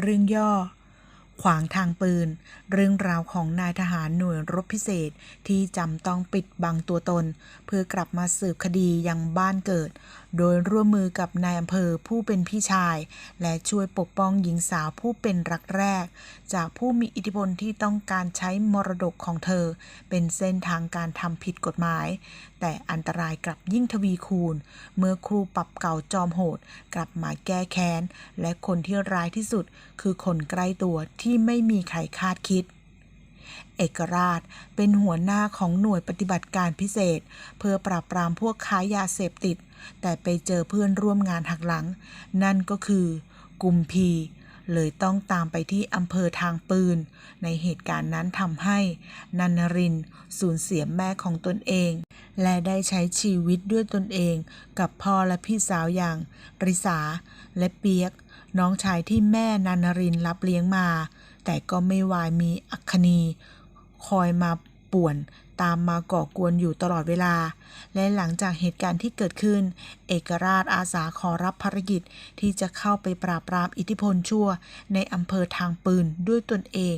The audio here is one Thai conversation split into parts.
เรื่องย่อ ขวางทางปืน เรื่องราวของนายทหารหน่วยรบพิเศษที่จำต้องปิดบังตัวตน เพื่อกลับมาสืบคดียังบ้านเกิดโดยร่วมมือกับนายอำเภอผู้เป็นพี่ชาย และช่วยปกป้องหญิงสาวผู้เป็นรักแรก จากผู้มีอิทธิพลที่ต้องการใช้มรดกของเธอ เป็นเส้นทางการทำผิดกฎหมาย แต่อันตรายกลับยิ่งทวีคูณ เมื่อครูปรับเก่าจอมโหด กลับมาแก้แค้น และคนที่ร้ายที่สุด คือคนใกล้ตัวที่ไม่มีใครคาดคิดเอกราชเป็นหัวหน้าของหน่วยปฏิบัติการพิเศษ เพื่อปราบปรามพวกค้ายาเสพติด แต่ไปเจอเพื่อนร่วมงานหักหลัง นั่นก็คือ กุมพี เลยต้องตามไปที่อำเภอทางปืน ในเหตุการณ์นั้นทำให้ นันนรินสูญเสียแม่ของตนเอง และได้ใช้ชีวิตด้วยตนเอง กับพ่อและพี่สาวอย่างริสาและเปียก น้องชายที่แม่นันนรินรับเลี้ยงมา แต่ก็ไม่วายมีอัคคณีคอยมาป่วน ตามมาก่อกวนอยู่ตลอดเวลา และหลังจากเหตุการณ์ที่เกิดขึ้น เอกราชอาสาขอรับภารกิจที่จะเข้าไปปราบปรามอิทธิพลชั่ว ในอำเภอทางปืนด้วยตนเอง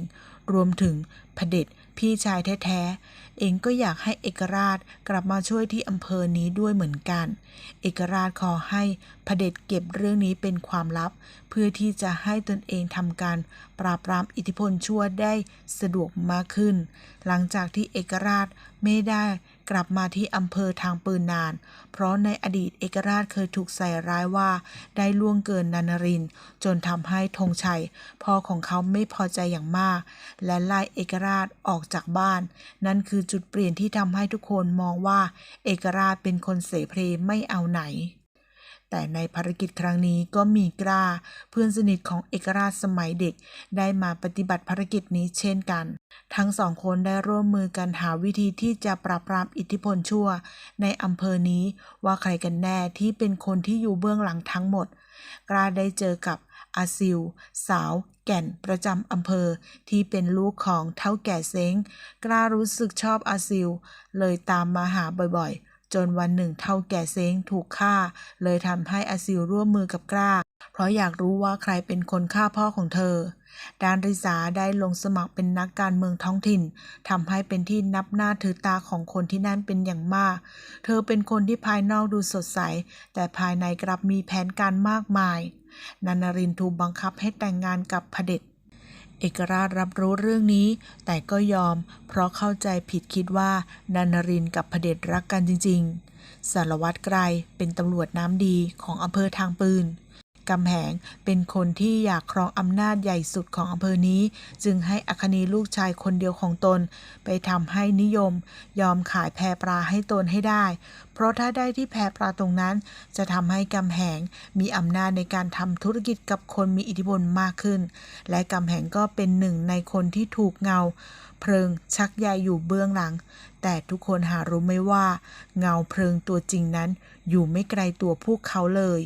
รวมถึงเผด็จพี่ชายแท้ๆ เองก็อยากให้เอกราชกลับมาช่วยที่อำเภอนี้ด้วยเหมือนกัน เอกราชขอให้เผด็จเก็บเรื่องนี้เป็นความลับ เพื่อที่จะให้ตนเองทำการปราบปรามอิทธิพลชั่วได้สะดวกมากขึ้น หลังจากที่เอกราชไม่ได้กลับมาที่อำเภอทางปืนนาน เพราะในอดีตเอกราชเคยถูกใส่ร้ายว่าได้ล่วงเกินนันริน จนทำให้ธงชัย พ่อของเขาไม่พอใจอย่างมาก และไล่เอกราชออกจากบ้าน นั่นคือจุดเปลี่ยนที่ทำให้ทุกคนมองว่า เอกราชเป็นคนเสเพลไม่เอาไหน แต่ในภารกิจครั้งนี้ก็มีกล้า เพื่อนสนิทของเอกราชสมัยเด็ก ได้มาปฏิบัติภารกิจนี้เช่นกัน ทั้งสองคนได้ร่วมมือกันหาวิธีที่จะปราบปรามอิทธิพลชั่ว ในอำเภอนี้ว่าใครกันแน่ที่เป็นคนที่อยู่เบื้องหลังทั้งหมด กล้าได้เจอกับอาซิล สาว แก่นประจำอำเภอ ที่เป็นลูกของเท่าแก่เซ้ง กล้ารู้สึกชอบอาซิล เลยตามมาหาบ่อยๆ จนวันหนึ่งเท่าแก่เซ้งถูกฆ่า เลยทำให้อาซิลร่วมมือกับกล้า เพราะอยากรู้ว่าใครเป็นคนฆ่าพ่อของเธอ ดานริสาได้ลงสมัครเป็นนักการเมืองท้องถิ่นทำให้เป็นที่นับหน้าถือตาของคนที่นั่นเป็นอย่างมาก เธอเป็นคนที่ภายนอกดูสดใส แต่ภายในกลับมีแผนการมากมาย นันนรินทร์ถูกบังคับให้แต่งงานกับพเด็จ เอกราชรับรู้เรื่องนี้ แต่ก็ยอม เพราะเข้าใจผิดคิดว่านันนรินกับพเด็จรักกันจริง ๆ สารวัตรไกรเป็นตำรวจน้ำดีของอำเภอทางปืน กำแหงเป็นคนที่อยากครองอำนาจใหญ่สุดของอำเภอนี้ จึงให้อคนีลูกชายคนเดียวของตน ไปทำให้นิยม ยอมขายแพปลาให้ตนให้ได้ เพราะถ้าได้ที่แพปลาตรงนั้น จะทำให้กำแหงมีอำนาจในการทำธุรกิจกับคนมีอิทธิพลมากขึ้น และกำแหงก็เป็นหนึ่งในคนที่ถูกเงา เพลิงชักใยอยู่เบื้องหลัง แต่ทุกคนหารู้ไม่ว่า เงาเพลิงตัวจริงนั้น อยู่ไม่ไกลตัวพวกเขาเลย